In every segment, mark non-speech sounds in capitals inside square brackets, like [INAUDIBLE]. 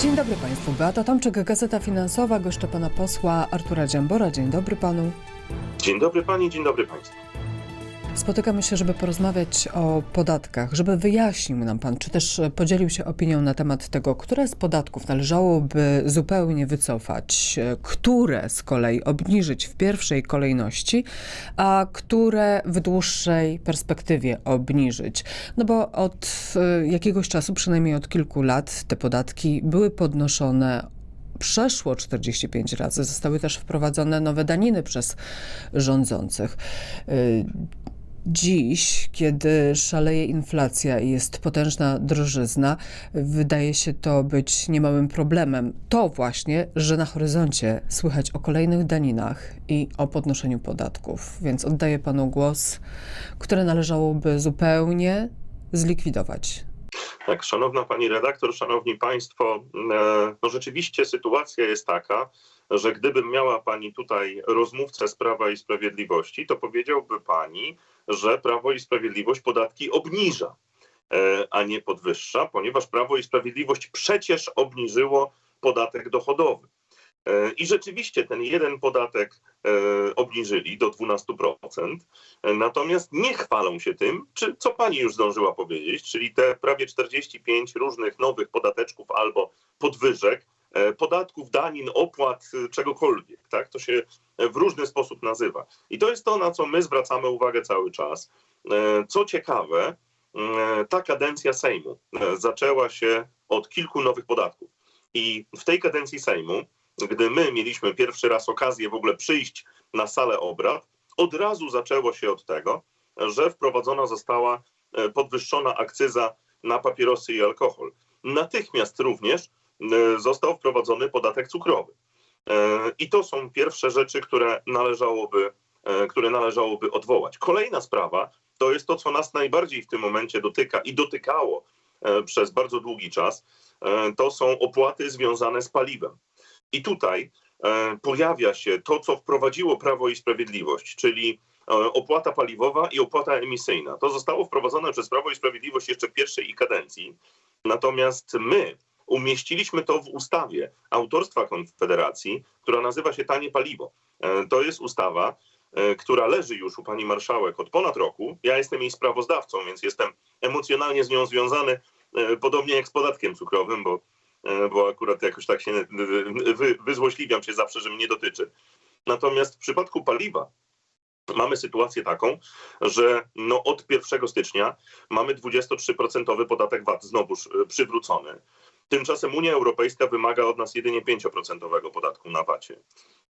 Dzień dobry Państwu. Beata Tomczyk, Gazeta Finansowa, goszczę Pana posła Artura Dziambora. Dzień dobry Panu. Dzień dobry Pani, dzień dobry Państwu. Spotykamy się, żeby porozmawiać o podatkach, żeby wyjaśnił nam Pan, czy też podzielił się opinią na temat tego, które z podatków należałoby zupełnie wycofać, które z kolei obniżyć w pierwszej kolejności, a które w dłuższej perspektywie obniżyć. No bo od e, jakiegoś czasu, przynajmniej od kilku lat, te podatki były podnoszone przeszło 45 razy. Zostały też wprowadzone nowe daniny przez rządzących. Dziś, kiedy szaleje inflacja i jest potężna drożyzna, wydaje się to być niemałym problemem. To właśnie, że na horyzoncie słychać o kolejnych daninach i o podnoszeniu podatków. Więc oddaję panu głos, które należałoby zupełnie zlikwidować. Tak, szanowna pani redaktor, szanowni państwo, e, no rzeczywiście sytuacja jest taka, że gdybym miała pani tutaj rozmówcę z Prawa i Sprawiedliwości, to powiedziałby pani, że Prawo i Sprawiedliwość podatki obniża, e, a nie podwyższa, ponieważ Prawo i Sprawiedliwość przecież obniżyło podatek dochodowy. E, I rzeczywiście ten jeden podatek e, obniżyli do 12%, e, natomiast nie chwalą się tym, czy co pani już zdążyła powiedzieć, czyli te prawie 45 różnych nowych podateczków albo podwyżek, podatków, danin, opłat, czegokolwiek, tak? To się w różny sposób nazywa. I to jest to, na co my zwracamy uwagę cały czas. Co ciekawe, ta kadencja Sejmu zaczęła się od kilku nowych podatków. I w tej kadencji Sejmu gdy my mieliśmy pierwszy raz okazję w ogóle przyjść na salę obrad, od razu zaczęło się od tego, że wprowadzona została e, podwyższona akcyza na papierosy i alkohol. Natychmiast również e, został wprowadzony podatek cukrowy. E, I to są pierwsze rzeczy, które należałoby, które należałoby odwołać. Kolejna sprawa to jest to, co nas najbardziej w tym momencie dotyka i dotykało przez bardzo długi czas. To są opłaty związane z paliwem. I tutaj e, pojawia się to, co wprowadziło Prawo i Sprawiedliwość, czyli e, opłata paliwowa i opłata emisyjna. To zostało wprowadzone przez Prawo i Sprawiedliwość jeszcze w pierwszej kadencji. Natomiast my umieściliśmy to w ustawie autorstwa Konfederacji, która nazywa się Tanie Paliwo. E, To jest ustawa, która leży już u pani marszałek od ponad roku. Ja jestem jej sprawozdawcą, więc jestem emocjonalnie z nią związany, podobnie jak z podatkiem cukrowym, bo bo akurat jakoś tak się e, wy, wyzłośliwiam się zawsze, że mnie dotyczy. Natomiast w przypadku paliwa mamy sytuację taką, że no od 1 stycznia mamy 23% podatek VAT znowuż e, przywrócony. Tymczasem Unia Europejska wymaga od nas jedynie 5% podatku na VAT-ie.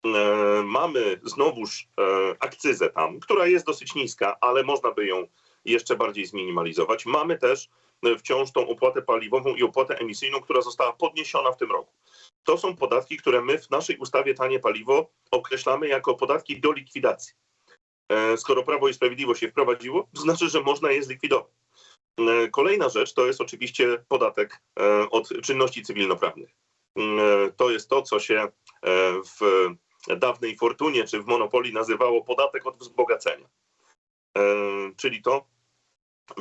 E, Mamy znowuż e, akcyzę tam, która jest dosyć niska, ale można by ją jeszcze bardziej zminimalizować. Mamy też e, wciąż tą opłatę paliwową i opłatę emisyjną, która została podniesiona w tym roku. To są podatki, które my w naszej ustawie Tanie Paliwo określamy jako podatki do likwidacji. E, Skoro Prawo i Sprawiedliwość je wprowadziło, to znaczy, że można je zlikwidować. E, Kolejna rzecz to jest oczywiście podatek od czynności cywilnoprawnych. To jest to, co się w dawnej fortunie czy w monopolii nazywało podatek od wzbogacenia. E, Czyli to,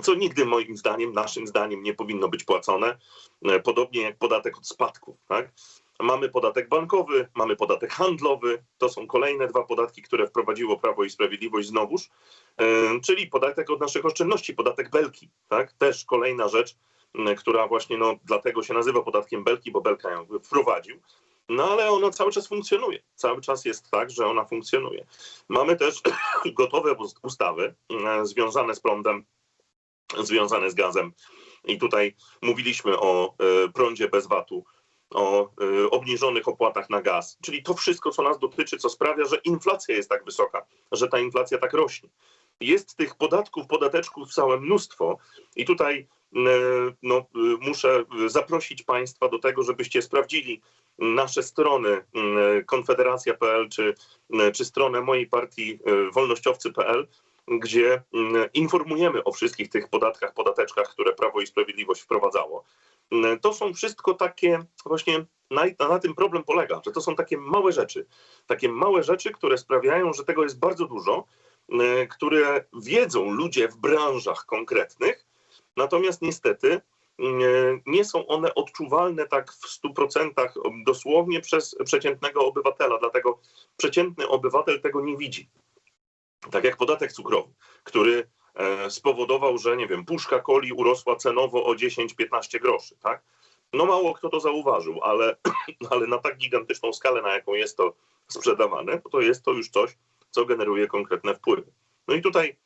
co nigdy moim zdaniem, naszym zdaniem nie powinno być płacone, e, podobnie jak podatek od spadków. Tak? Mamy podatek bankowy, mamy podatek handlowy, to są kolejne dwa podatki, które wprowadziło Prawo i Sprawiedliwość znowuż, e, czyli podatek od naszych oszczędności, podatek Belki, tak? też kolejna rzecz, która właśnie no, dlatego się nazywa podatkiem Belki, bo Belka ją wprowadził. No ale ona cały czas funkcjonuje. Cały czas jest tak, że ona funkcjonuje. Mamy też [CLEARS THROAT] gotowe ust- ustawy e, związane z prądem, związane z gazem. I tutaj mówiliśmy o e, prądzie bez VAT-u, o e, obniżonych opłatach na gaz, czyli to wszystko, co nas dotyczy, co sprawia, że inflacja jest tak wysoka, że ta inflacja tak rośnie. Jest tych podatków, podateczków całe mnóstwo i tutaj no, e, muszę zaprosić Państwa do tego, żebyście sprawdzili nasze strony e, konfederacja.pl czy, e, czy stronę mojej partii e, wolnościowcy.pl, gdzie informujemy o wszystkich tych podatkach, podateczkach, które Prawo i Sprawiedliwość wprowadzało. To są wszystko takie, właśnie na, na tym problem polega, że to są takie małe rzeczy, takie małe rzeczy, które sprawiają, że tego jest bardzo dużo, które wiedzą ludzie w branżach konkretnych, natomiast niestety mm, nie są one odczuwalne tak w 100% dosłownie przez przeciętnego obywatela, dlatego przeciętny obywatel tego nie widzi. Tak jak podatek cukrowy, który e, spowodował, że nie wiem, puszka coli urosła cenowo o 10-15 groszy, tak? No mało kto to zauważył, ale, [CLEARS THROAT] ale na tak gigantyczną skalę, na jaką jest to sprzedawane, to jest to już coś, co generuje konkretne wpływy. No i tutaj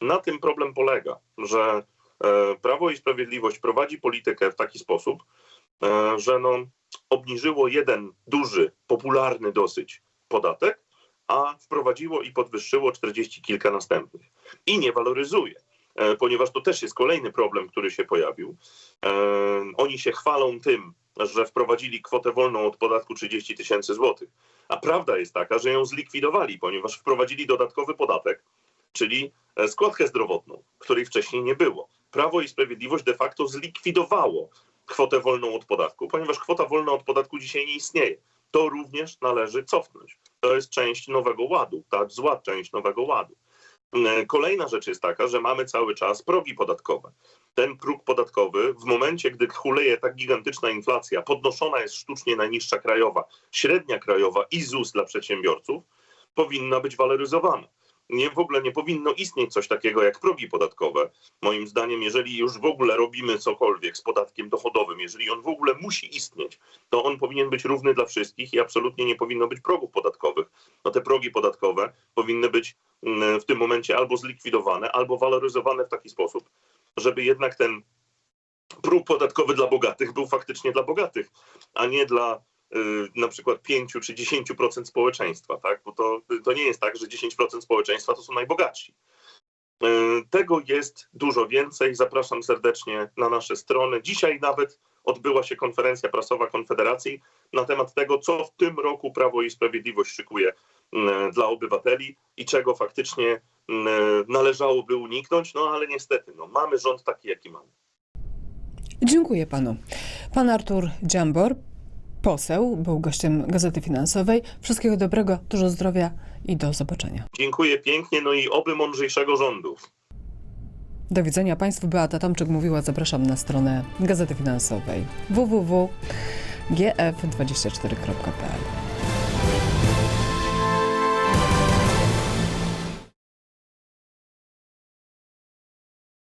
na tym problem polega, że e, Prawo i Sprawiedliwość prowadzi politykę w taki sposób, e, że no, obniżyło jeden duży, popularny dosyć podatek, a wprowadziło i podwyższyło 40 kilka następnych. I nie waloryzuje, e, ponieważ to też jest kolejny problem, który się pojawił. E, Oni się chwalą tym, że wprowadzili kwotę wolną od podatku 30 tysięcy złotych. A prawda jest taka, że ją zlikwidowali, ponieważ wprowadzili dodatkowy podatek, czyli e, składkę zdrowotną, której wcześniej nie było. Prawo i Sprawiedliwość de facto zlikwidowało kwotę wolną od podatku, ponieważ kwota wolna od podatku dzisiaj nie istnieje. To również należy cofnąć. To jest część nowego ładu, ta zła część nowego ładu. E, Kolejna rzecz jest taka, że mamy cały czas progi podatkowe. Ten próg podatkowy, w momencie, gdy chuleje tak gigantyczna inflacja, podnoszona jest sztucznie najniższa krajowa, średnia krajowa i ZUS dla przedsiębiorców, powinna być waloryzowana. Nie, w ogóle nie powinno istnieć coś takiego jak progi podatkowe. Moim zdaniem, jeżeli już w ogóle robimy cokolwiek z podatkiem dochodowym, jeżeli on w ogóle musi istnieć, to on powinien być równy dla wszystkich i absolutnie nie powinno być progów podatkowych. No te progi podatkowe powinny być mm, w tym momencie albo zlikwidowane, albo waloryzowane w taki sposób, żeby jednak ten próg podatkowy dla bogatych był faktycznie dla bogatych, a nie dla na przykład 5 czy 10% społeczeństwa, tak? Bo to, to nie jest tak, że 10% społeczeństwa to są najbogatsi. Y, Tego jest dużo więcej. Zapraszam serdecznie na nasze strony. Dzisiaj nawet odbyła się konferencja prasowa Konfederacji na temat tego, co w tym roku Prawo i Sprawiedliwość szykuje y, dla obywateli i czego faktycznie y, należałoby uniknąć. No ale niestety, no, mamy rząd taki, jaki mamy. Dziękuję panu. Pan Artur Dziambor, poseł, był gościem Gazety Finansowej. Wszystkiego dobrego, dużo zdrowia i do zobaczenia. Dziękuję pięknie, no i oby mądrzejszego rządu. Do widzenia Państwu. Beata Tomczyk mówiła. Zapraszam na stronę Gazety Finansowej www.gf24.pl